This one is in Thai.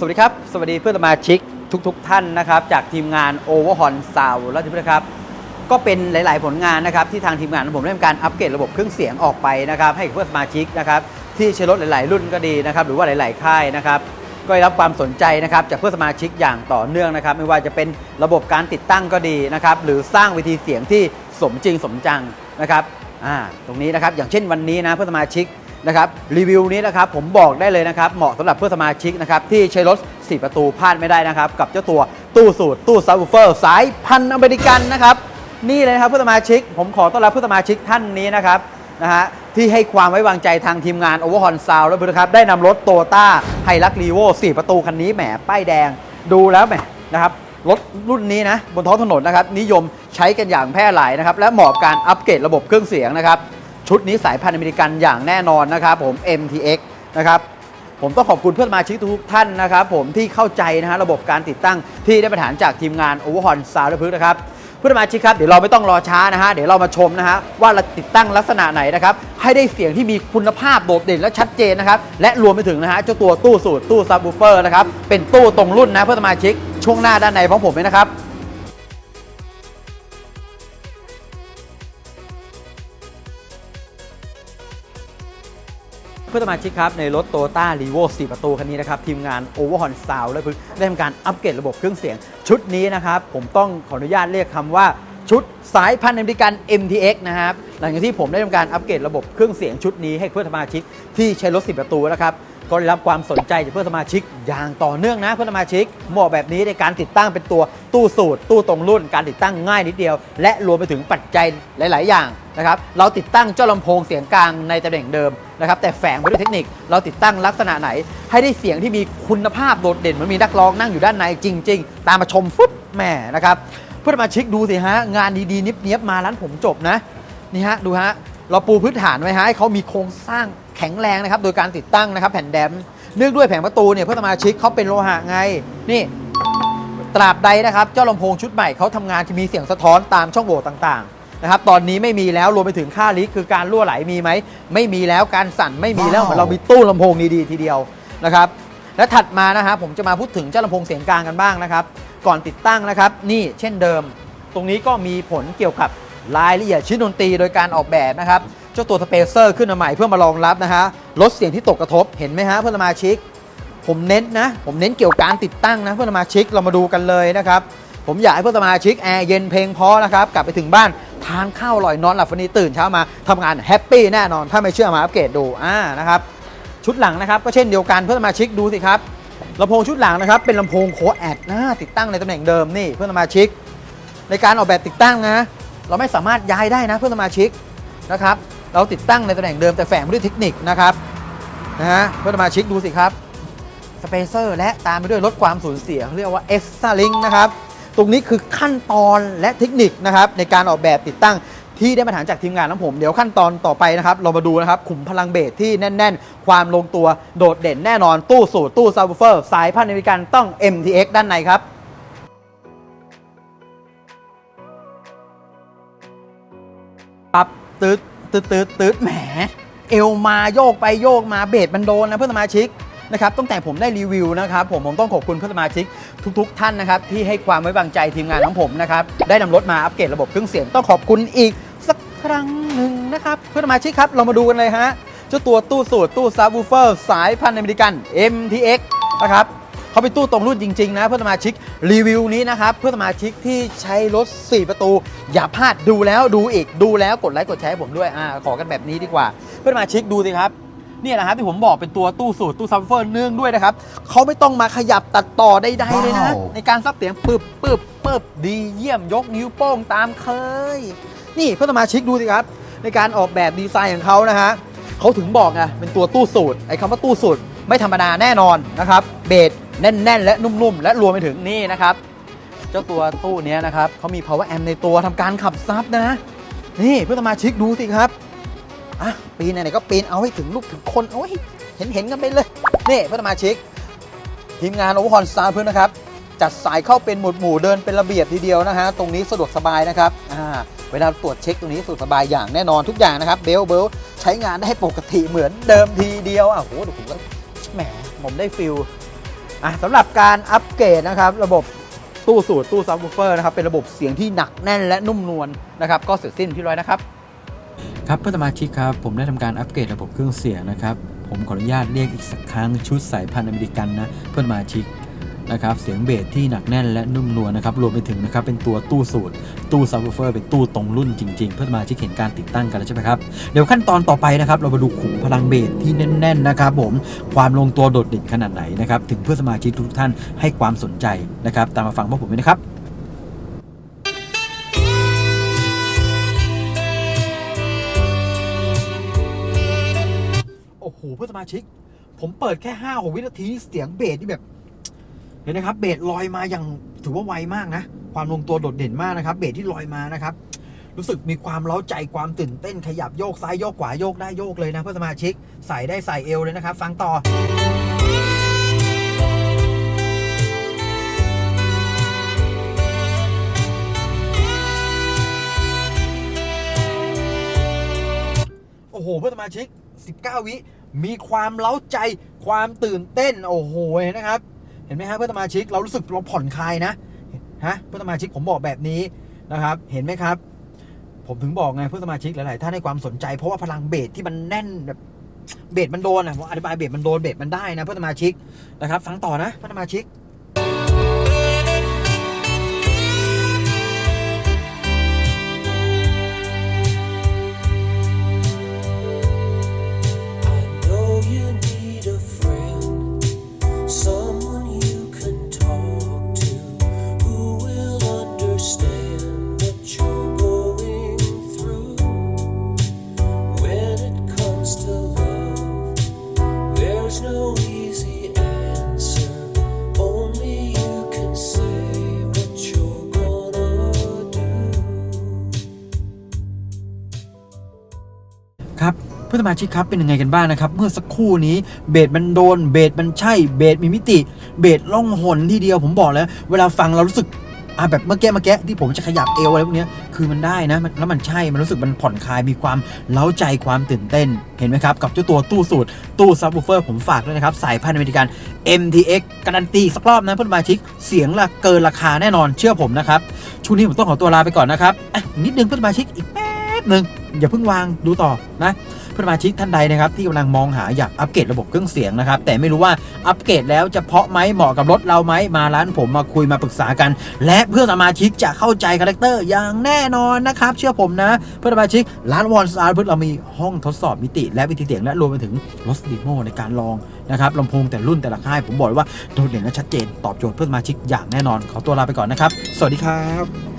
สวัสดีครับ สวัสดีเพื่อนสมาชิกทุกๆทท่านนะครับ จากทีมงาน Overhaul Sound และที่เพื่อนครับ ก็เป็นหลาย ๆ ผลงานนะครับ ที่ทางทีมงานของผมได้มีการอัปเกรดระบบเครื่องเสียงออกไปนะครับ ให้กับเพื่อนสมาชิกนะครับ ที่ใช้รถหลาย ๆ รุ่นก็ดีนะครับ หรือว่าหลาย ๆ ค่ายนะครับก็ได้รับความสนใจนะครับจากเพื่อนสมาชิกอย่างต่อเนื่องนะครับ ไม่ว่าจะเป็นระบบการติดตั้งก็ดีนะครับ หรือสร้างเวทีเสียงที่สมจริงสมจังนะครับอ่าตรงนี้นะครับอย่างเช่นวันนี้นะเพื่อนสมาชิก นะครับรีวิวนี้นะครับผมบอกได้เลยนะครับเหมาะสำหรับเพื่อนสมาชิกนะครับที่ใช้รถ 4 ประตูพลาดไม่ได้นะครับกับเจ้าตัวตู้สูตรตู้ซับวูเฟอร์สายพันธุ์อเมริกันนะครับนี่เลยนะครับเพื่อนสมาชิก ผมขอต้อนรับเพื่อนสมาชิกท่านนี้นะครับนะฮะที่ให้ความไว้วางใจทางทีมงาน Overhaul Sound และเพื่อนครับได้นำรถโตต้าไฮรักรีโว4 ประตูคันนี้แหมป้ายแดงดูแล้วแหมนะครับรถรุ่นนี้นะบนท้องถนนนะครับนิยมใช้กันอย่างแพร่หลายนะครับและเหมาะกับการอัปเกรดระบบเครื่องเสียงนะครับ ชุดนี้สายพันธุ์อเมริกันอย่างแน่นอนนะครับผม MTX นะครับผมต้องขอบคุณเพื่อนสมาชิกทุกท่านนะครับผมที่เข้าใจนะฮะระบบการติดตั้งที่ได้ประฐานจากทีมงาน Overhaul Sound และพึกนะครับเพื่อนสมาชิกครับเดี๋ยวเราไม่ต้องรอช้านะฮะเดี๋ยวเรามาชมนะฮะว่าเราติดตั้งลักษณะไหนนะครับให้ได้เสียงที่มีคุณภาพโดดเด่นและชัดเจนนะครับและรวมไปถึงนะฮะเจ้าตัวตู้สูตรตู้ซับวูเฟอร์นะครับเป็นตู้ตรงรุ่นนะเพื่อนสมาชิกช่วงหน้าด้านในของผมเลยนะครับ เพื่อสมาชิกครับ ในรถโตต้ารีโว4ประตูคันนี้นะครับ ทีมงานโอเวอร์ฮอนซาวและพึ่งได้ทำการอัปเกรดระบบเครื่องเสียง ชุดนี้นะครับ ผมต้องขออนุญาตเรียกคำว่าชุดสายพันธุ์อเมริกัน MTX นะครับ หลังจากที่ผมได้ทำการอัปเกรดระบบเครื่องเสียงชุดนี้ให้เพื่อนสมาชิกที่ใช้รถ 10 ประตูนะครับ ก็ได้รับความสนใจจากเพื่อนสมาชิก อย่างต่อเนื่องนะเพื่อนสมาชิกเหมาะแบบนี้ในการติดตั้งเป็นตัวตู้สูตร ตู้ตรงรุ่น การติดตั้งง่ายนิดเดียว และรวมไปถึงปัจจัยหลาย ๆ อย่างนะครับเราติดตั้งเจ้าลำโพงเสียงกลางในตำแหน่งเดิมนะครับแต่แฝงไปด้วยเทคนิคเราติดตั้งลักษณะไหน ให้ได้เสียงที่มีคุณภาพโดดเด่นเหมันมีนักร้องนั่งอยู่ด้านในจริง ๆ ตามมาชมฟึบแหม่นะครับเพื่อนสมาชิกดูสิฮะงานดีๆเนียบมาร้านผมจบนะนี่ฮะดูฮะเราปูพื้นฐานไว้ฮะให้เขามีโครงสร้าง แข็งแรงนะครับ โดยการติดตั้งนะครับ แผ่นแดมเนื่องด้วยแผงประตูเนี่ยเพื่อนสมาชิกเขาเป็นโลหะไง นี่ ตราบใดนะครับ เจ้าลำโพงชุดใหม่เขาทำงานที่มีเสียงสะท้อนตามช่องโหว่ต่างๆนะครับ ตอนนี้ไม่มีแล้วรวมไปถึงค่าลิกคือการรั่วไหลมีไหม ไม่มีแล้วการสั่นไม่มีแล้วเหมือนเรามีตู้ลำโพงดีๆทีเดียวนะครับ และถัดมานะครับผมจะมาพูดถึงเจ้าลำโพงเสียงกลางกันบ้างนะครับ ก่อนติดตั้งนะครับ นี่เช่นเดิม ตรงนี้ก็มีผลเกี่ยวกับรายละเอียดชิ้นดนตรีโดยการออกแบบนะครับเจ้าตัวสเปเซอร์ขึ้นมาใหม่เพื่อมารองรับนะฮะลดเสียงที่ตกกระทบเห็นไหมฮะเพื่อนสมาชิก ผมเน้นนะ ผมเน้นเกี่ยวกับการติดตั้งนะ เพื่อนสมาชิกเรามาดูกันเลยนะครับผมอยากให้เพื่อนสมาชิกแอร์เย็นเพลงเพราะนะครับกลับไปถึงบ้านทานข้าวอร่อยนอนหลับฝันดีตื่นเช้ามาทำงานแฮปปี้แน่นอน ถ้าไม่เชื่อมาอัปเกรดดูอ่านะครับชุดหลังนะครับก็เช่นเดียวกันเพื่อนสมาชิกดูสิครับลำโพงชุดหลังนะครับเป็นลำโพงโคแอดนะติดตั้งในตำแหน่งเดิมนี่เพื่อนสมาชิก ในการออกแบบติดตั้งนะ เราไม่สามารถย้ายได้นะเพื่อนสมาชิกนะครับ เราติดตั้งในตำแหน่งเดิมแต่แฝงไปด้วยเทคนิคนะครับนะฮะเพื่อนสมาชิกดูสิครับสเปเซอร์และตามไปด้วยลดความสูญเสียเรียกว่า Extra Link นะครับ ตรงนี้คือขั้นตอนและเทคนิคนะครับในการออกแบบติดตั้งที่ได้มาถานจากทีมงานของผม เดี๋ยวขั้นตอนต่อไปนะครับ เรามาดูนะครับขุมพลังเบสที่แน่น ๆ ความลงตัวโดดเด่นแน่นอนตู้สูตรตู้ซับวูเฟอร์ สายพันธุ์อเมริกันต้อง MTX ด้านในครับปั๊บตืด ตืดตืดตืดแหม เอวมาโยกไปโยกมาเบสมันโดนนะเพื่อนสมาชิกนะครับตั้งแต่ผมได้รีวิวนะครับผมผมต้องขอบคุณเพื่อนสมาชิกทุก ๆ ท่านนะครับที่ให้ความไว้วางใจทีมงานของผมนะครับได้นำรถมาอัปเกรดระบบเครื่องเสียงต้องขอบคุณอีกสักครั้งหนึ่งนะครับเพื่อนสมาชิกครับเรามาดูกันเลยฮะเจ้าตัวตู้สูตรตู้ซับวูเฟอร์สายพันธุ์อเมริกัน MTX นะครับ เขาเป็นตู้ตรงรุ่นจริง ๆ นะเพื่อนสมาชิกรีวิวนี้นะครับเพื่อนสมาชิกที่ใช้รถ 4 ประตู อย่าพลาดดูแล้วดูอีกดูแล้วกดไลค์กดแชร์ให้ผมด้วยอ่าขอกันแบบนี้ดีกว่า เพื่อนสมาชิกดูสิครับเนี่ยนะครับที่ผมบอกเป็นตัวตู้สูตรตู้ซับเฟอร์เนื่องด้วยนะครับเขาไม่ต้องมาขยับตัดต่อใดๆเลยนะว้าวในการซับเสียงปึ๊บปึ๊บปึ๊บดีเยี่ยมยกนิ้วโป้งตามเคย นี่เพื่อนสมาชิกดูสิครับ ในการออกแบบดีไซน์ของเขานะฮะเขาถึงบอกไงเป็นตัวตู้สูตรไอ้คำว่าตู้สูตรไม่ธรรมดาแน่นอนนะครับเบส แน่น ๆ และนุ่มๆ และรวมไปถึงนี่นะครับ เจ้าตัวตู้นี้นะครับเขามี power amp ในตัวทำการขับซับนะ นี่เพื่อนสมาชิกดูสิครับอะปีนไหนๆก็ปีนเอาให้ถึงลูกถึงคนเอาให้เห็นเห็นๆกันไปเลย นี่เพื่อนสมาชิก ทีมงานโอเวอร์คอนสตาร์เพื่อนนะครับ จัดสายเข้าเป็นหมวดหมู่เดินเป็นระเบียบทีเดียวนะฮะตรงนี้สะดวกสบายนะครับอ่าเวลาตรวจเช็คตรงนี้สะดวกสบายอย่างแน่นอนทุกอย่างนะครับเบลเบลใช้งานได้ปกติเหมือนเดิมทีเดียวอะโหดูผมก็แหมผมได้ฟิล อะสำหรับการอัปเกรดนะครับระบบตู้สูตรตู้ซับวูเฟอร์นะครับเป็นระบบเสียงที่หนักแน่นและนุ่มนวลนะครับก็เสร็จสิ้นที่ร้อยนะครับครับเพื่อนสมาชิกครับผมได้ทำการอัปเกรดระบบเครื่องเสียงนะครับผมขออนุญาตเรียกอีกสักครั้งชุดสายพันธุ์อเมริกันนะเพื่อนสมาชิก นะครับเสียงเบสที่หนักแน่นและนุ่มนวลนะครับรวมไปถึงนะครับเป็นตัวตู้สูตร ตู้ซับวูเฟอร์เป็นตู้ตรงรุ่นจริง ๆ เพื่อนสมาชิกเห็นการติดตั้งกันแล้วใช่ไหมครับเดี๋ยวขั้นตอนต่อไปนะครับเรามาดูขุมพลังเบสที่แน่นๆนะครับผมความลงตัวโดดเด่นขนาดไหนนะครับถึงเพื่อนสมาชิกทุกท่านให้ความสนใจนะครับตามมาฟังพวกผมด้วยนะครับโอ้โหเพื่อนสมาชิก ผมเปิดแค่5้าหวินาทีเสียงเบสนี่แบบ เห็นนะครับ เบสลอยมาอย่างถือว่าไวมากนะ ความลงตัวโดดเด่นมากนะครับ เบสที่ลอยมานะครับ รู้สึกมีความเล้าใจความตื่นเต้นขยับโยกซ้ายโยกขวาโยกได้โยกเลยนะเพื่อนสมาชิก ใส่ได้ใส่เอวเลยนะครับ ฟังต่อโอ้โหเพื่อนสมาชิก 19 วิ มีความเล้าใจ ความตื่นเต้น โอ้โหนะครับ เห็นไหมฮะเพื่อนสมาชิกเรารู้สึกเราผ่อนคลายนะฮะเพื่อนสมาชิกผมบอกแบบนี้นะครับ เห็นไหมครับ ผมถึงบอกไงเพื่อนสมาชิกหลายๆท่านให้ความสนใจ เพราะว่าพลังเบสที่มันแน่นแบบเบสมันโดนอะผมอธิบายเบสมันโดนเบสมันได้นะเพื่อนสมาชิกนะครับ ฟังต่อนะเพื่อนสมาชิก สมาชิกครับเป็นยังไงกันบ้างนะครับ เมื่อสักครู่นี้เบสมันโดนเบสมันใช่เบสมีมิติ เบสล่องหนทีเดียวผมบอกแล้ว เวลาฟังเรารู้สึกอะแบบเมื่อกี้เมื่อกี้ที่ผมจะขยับเอวอะไรพวกนี้คือมันได้นะแล้วมันใช่มันรู้สึกมันผ่อนคลายมีความเล้าใจความตื่นเต้นเห็นไหมครับ กับเจ้าตัวตู้สูตร ตู้ซับวูเฟอร์ผมฝากด้วยนะครับ สายพันธุ์อเมริกัน MTX การันตีสักรอบนะเพื่อนสมาชิก เสียงละเกินราคาแน่นอนเชื่อผมนะครับช่วงนี้ผมต้องขอตัวลาไปก่อนนะครับนิดนึงเพื่อนสมาชิกอีกแป๊บหนึ่งอย่าเพิ่งวางดูต่อนะ สมาชิกท่านใดนะครับที่กำลังมองหาอยากอัปเกรดระบบเครื่องเสียงนะครับแต่ไม่รู้ว่าอัปเกรดแล้วจะเพาะไหมเหมาะกับรถเราไหมมาร้านผมมาคุยมาปรึกษากัน และเพื่อนสมาชิกจะเข้าใจคาแรคเตอร์อย่างแน่นอนนะครับเชื่อผมนะ เพื่อนสมาชิกร้านวอนซาร์เพื่อเรามีห้องทดสอบมิติ และวิธีเสียงและรวมไปถึงรถดีโมในการลองนะครับลำโพงแต่รุ่นแต่ละค่ายผมบอกเลยว่าโดดเด่นและชัดเจนตอบโจทย์เพื่อนสมาชิกอย่างแน่นอนขอตัวลาไปก่อนนะครับ สวัสดีครับ